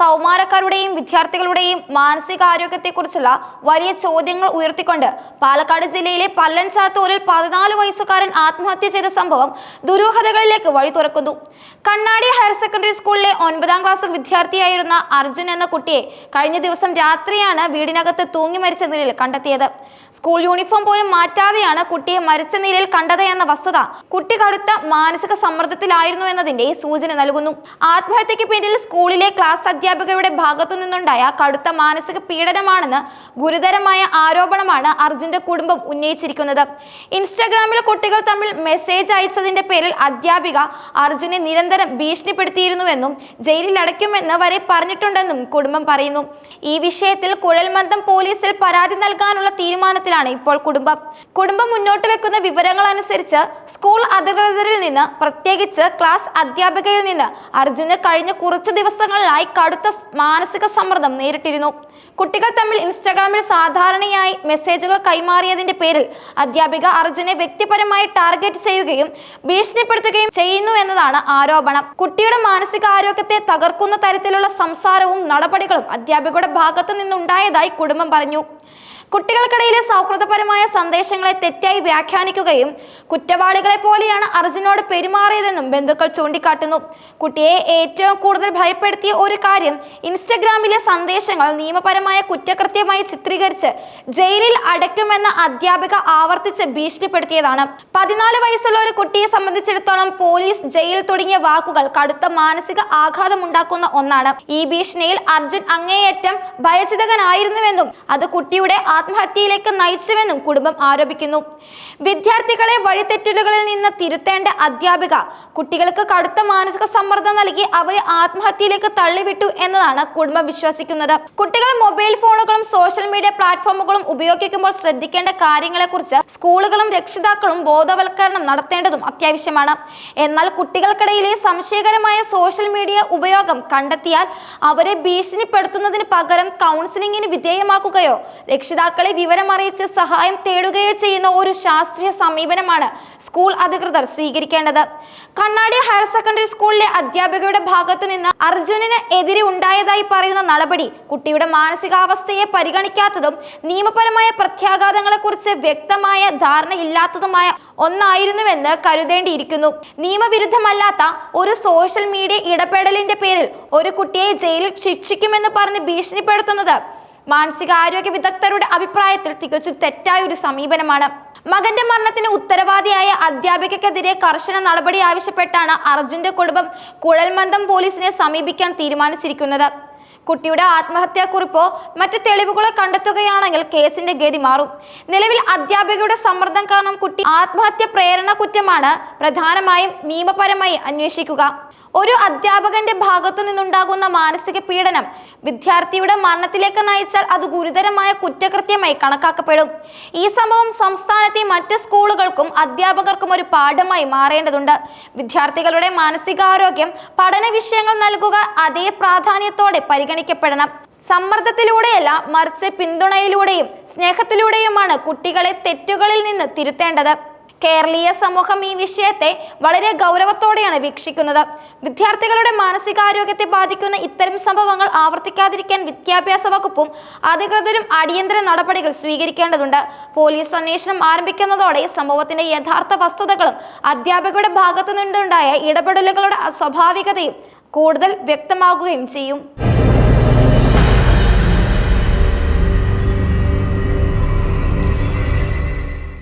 കൗമാരക്കാരുടെയും വിദ്യാർത്ഥികളുടെയും മാനസികാരോഗ്യത്തെക്കുറിച്ചുള്ള വലിയ ചോദ്യങ്ങൾ ഉയർത്തിക്കൊണ്ട് പാലക്കാട് ജില്ലയിലെ പല്ലൻ ചാത്തൂരിൽ പതിനാല് വയസ്സുകാരൻ ആത്മഹത്യ ചെയ്ത സംഭവം ദുരൂഹതകളിലേക്ക് വഴി തുറക്കുന്നു. കണ്ണാടി ഹയർ സെക്കൻഡറി സ്കൂളിലെ ഒൻപതാം ക്ലാസ് വിദ്യാർത്ഥിയായിരുന്ന അർജുൻ എന്ന കുട്ടിയെ കഴിഞ്ഞ ദിവസം രാത്രിയാണ് വീടിനകത്ത് തൂങ്ങി മരിച്ച നിലയിൽ കണ്ടെത്തിയത്. സ്കൂൾ യൂണിഫോം പോലും മാറ്റാതെയാണ് കുട്ടിയെ മരിച്ച നിലയിൽ കണ്ടത് എന്ന വസ്തുത കുട്ടി കടുത്ത മാനസിക സമ്മർദ്ദത്തിലായിരുന്നു എന്നതിന്റെ സൂചന നൽകുന്നു. ആത്മഹത്യക്ക് പിന്നിൽ സ്കൂളിലെ ക്ലാസ് അധ്യാപികയുടെ ഭാഗത്തു നിന്നുണ്ടായ കടുത്ത മാനസിക പീഡനമാണെന്ന് ഗുരുതരമായ ആരോപണമാണ് അർജുന്റെ കുടുംബം ഉന്നയിച്ചിരിക്കുന്നത്. ഇൻസ്റ്റാഗ്രാമിൽ കുട്ടികൾ തമ്മിൽ മെസ്സേജ് അയച്ചതിന്റെ പേരിൽ അധ്യാപിക അർജുനെ നിരന്തരം ഭീഷണിപ്പെടുത്തിയിരുന്നുവെന്നും ജയിലിൽ അടയ്ക്കുമെന്ന് വരെ പറഞ്ഞിട്ടുണ്ടെന്നും കുടുംബം പറയുന്നു. ഈ വിഷയത്തിൽ കുഴൽമന്ദം പോലീസിൽ പരാതി നൽകാനുള്ള തീരുമാനത്തിലാണ് ഇപ്പോൾ കുടുംബം. കുടുംബം മുന്നോട്ട് വെക്കുന്ന വിവരങ്ങൾ അനുസരിച്ച് സ്കൂൾ അധികൃതരിൽ നിന്ന് പ്രത്യേകിച്ച് ക്ലാസ് അധ്യാപികയിൽ നിന്ന് അർജുന് കഴിഞ്ഞ കുറച്ചു ദിവസങ്ങളിലായി കടുത്ത മാനസിക സമ്മർദ്ദം നേരിട്ടിരുന്നു. കുട്ടികൾ തമ്മിൽ ഇൻസ്റ്റാഗ്രാമിൽ സാധാരണയായി മെസ്സേജുകൾ കൈമാറിയതിന്റെ പേരിൽ അധ്യാപിക അർജുനെ വ്യക്തിപരമായി ടാർഗറ്റ് ചെയ്യുകയും ഭീഷണിപ്പെടുത്തുകയും ചെയ്യുന്നു എന്നതാണ് ആരോപണം. കുട്ടിയുടെ മാനസിക ആരോഗ്യത്തെ തകർക്കുന്ന തരത്തിലുള്ള സംസാരവും നടപടികളും അധ്യാപികയുടെ ഭാഗത്തു നിന്നുണ്ടായതായി കുടുംബം പറഞ്ഞു. കുട്ടികൾക്കിടയിലെ സൗഹൃദപരമായ സന്ദേശങ്ങളെ തെറ്റായി വ്യാഖ്യാനിക്കുകയും കുറ്റവാളികളെ പോലെയാണ് അർജുനോട് പെരുമാറിയതെന്നും ബന്ധുക്കൾ ചൂണ്ടിക്കാട്ടുന്നു. കുട്ടിയെ ഏറ്റവും കൂടുതൽ ഭയപ്പെടുത്തിയ ഒരു കാര്യം ഇൻസ്റ്റഗ്രാമിലെ സന്ദേശങ്ങൾ നിയമപരമായ കുറ്റകൃത്യമായി ചിത്രീകരിച്ച് ജയിലിൽ അടയ്ക്കുമെന്ന അധ്യാപിക ആവർത്തിച്ച് ഭീഷണിപ്പെടുത്തിയതാണ്. പതിനാല് വയസ്സുള്ള ഒരു കുട്ടിയെ സംബന്ധിച്ചിടത്തോളം പോലീസ് ജയിൽ തുടങ്ങിയ വാക്കുകൾ കടുത്ത മാനസിക ആഘാതമുണ്ടാക്കുന്ന ഒന്നാണ്. ഈ ഭീഷണിയിൽ അർജുൻ അങ്ങേയറ്റം ഭയചിതകനായിരുന്നുവെന്നും അത് കുട്ടിയുടെ ആത്മഹത്യയിലേക്ക് നയിച്ചുവെന്നും കുടുംബം ആരോപിക്കുന്നു. വിദ്യാർത്ഥികളെ വഴിതെറ്റലുകളിൽ നിന്ന് തിരുത്തേണ്ട അധ്യാപിക കുട്ടികൾക്ക് കടുത്ത മാനസിക സമ്മർദ്ദം നൽകി അവരെ ആത്മഹത്യയിലേക്ക് തള്ളിവിട്ടു എന്നതാണ് കുടുംബം വിശ്വസിക്കുന്നത്. കുട്ടികൾ മൊബൈൽ ഫോണുകളും സോഷ്യൽ മീഡിയ പ്ലാറ്റ്ഫോമുകളും ഉപയോഗിക്കുമ്പോൾ ശ്രദ്ധിക്കേണ്ട കാര്യങ്ങളെക്കുറിച്ച് സ്കൂളുകളും രക്ഷിതാക്കളും ബോധവൽക്കരണം നടത്തേണ്ടതും അത്യാവശ്യമാണ്. എന്നാൽ കുട്ടികൾക്കിടയിലെ സംശയകരമായ സോഷ്യൽ മീഡിയ ഉപയോഗം കണ്ടെത്തിയാൽ അവരെ ഭീഷണിപ്പെടുത്തുന്നതിന് പകരം കൗൺസിലിംഗിന് വിധേയമാക്കുകയോ രക്ഷിതാക്കളെ വിവരമറിയിച്ച് സഹായം തേടുകയോ ചെയ്യുന്ന ഒരു ശാസ്ത്രീയ സമീപനമാണ് സ്കൂൾ അധികൃതർ സ്വീകരിക്കേണ്ടത്. കണ്ണാടി ഹയർ സെക്കൻഡറി സ്കൂളിലെ അധ്യാപികയുടെ ഭാഗത്തു നിന്ന് അർജുനന് എതിരെ ഉണ്ടായതായി പറയുന്ന നടപടി കുട്ടിയുടെ മാനസികാവസ്ഥയെ പരിഗണിക്കാത്തതും നിയമപരമായ പ്രത്യാഘാതങ്ങളെക്കുറിച്ച് വ്യക്തമായ ധാരണയില്ലാത്തതുമായ ഒന്നായിരുന്നുവെന്ന് കരുതേണ്ടിയിരിക്കുന്നു. നിയമവിരുദ്ധമല്ലാത്ത ഒരു സോഷ്യൽ മീഡിയ ഇടപെടലിന്റെ പേരിൽ ഒരു കുട്ടിയെ ജയിലിൽ ശിക്ഷിക്കുമെന്ന് പറഞ്ഞ് ഭീഷണിപ്പെടുത്തുന്നത് മാനസികാരോഗ്യ വിദഗ്ധരുടെ അഭിപ്രായത്തിൽ തികച്ചും തെറ്റായ ഒരു സമീപനമാണ്. മകന്റെ മരണത്തിന് ഉത്തരവാദിയായ അധ്യാപികക്കെതിരെ കർശന നടപടി ആവശ്യപ്പെട്ടാണ് അർജുന്റെ കുടുംബം കുഴൽമന്ദം പോലീസിനെ സമീപിക്കാൻ തീരുമാനിച്ചിരിക്കുന്നത്. കുട്ടിയുടെ ആത്മഹത്യാക്കുറിപ്പോ മറ്റ് തെളിവുകളോ കണ്ടെത്തുകയാണെങ്കിൽ കേസിന്റെ ഗതി മാറും. നിലവിൽ അധ്യാപികയുടെ സമ്മർദ്ദം കാരണം കുട്ടി ആത്മഹത്യ പ്രേരണ കുറ്റമാണ് പ്രധാനമായും നിയമപരമായി അന്വേഷിക്കുക. ഒരു അധ്യാപകന്റെ ഭാഗത്തു നിന്നുണ്ടാകുന്ന മാനസിക പീഡനം വിദ്യാർത്ഥിയുടെ മരണത്തിലേക്ക് നയിച്ചാൽ അത് ഗുരുതരമായ കുറ്റകൃത്യമായി കണക്കാക്കപ്പെടും. ഈ സംഭവം സംസ്ഥാനത്തെ മറ്റ് സ്കൂളുകൾക്കും അധ്യാപകർക്കും ഒരു പാഠമായി മാറേണ്ടതുണ്ട്. വിദ്യാർത്ഥികളുടെ മാനസികാരോഗ്യം പഠന വിഷയങ്ങൾ നൽകുക അതേ പ്രാധാന്യത്തോടെ പരിഗണിക്കപ്പെടണം. സമ്മർദ്ദത്തിലൂടെയല്ല മറിച്ച് പിന്തുണയിലൂടെയും സ്നേഹത്തിലൂടെയുമാണ് കുട്ടികളെ തെറ്റുകളിൽ നിന്ന് തിരുത്തേണ്ടത്. കേരളീയ സമൂഹം ഈ വിഷയത്തെ വളരെ ഗൗരവത്തോടെയാണ് വീക്ഷിക്കുന്നത്. വിദ്യാർത്ഥികളുടെ മാനസികാരോഗ്യത്തെ ബാധിക്കുന്ന ഇത്തരം സംഭവങ്ങൾ ആവർത്തിക്കാതിരിക്കാൻ വിദ്യാഭ്യാസ വകുപ്പും അധികൃതരും അടിയന്തര നടപടികൾ സ്വീകരിക്കേണ്ടതുണ്ട്. പോലീസ് അന്വേഷണം ആരംഭിക്കുന്നതോടെ സംഭവത്തിന്റെ യഥാർത്ഥ വസ്തുതകളും അധ്യാപകരുടെ ഭാഗത്തു നിന്നുണ്ടായ ഇടപെടലുകളുടെ അസ്വാഭാവികതയും കൂടുതൽ വ്യക്തമാകുകയും ചെയ്യും.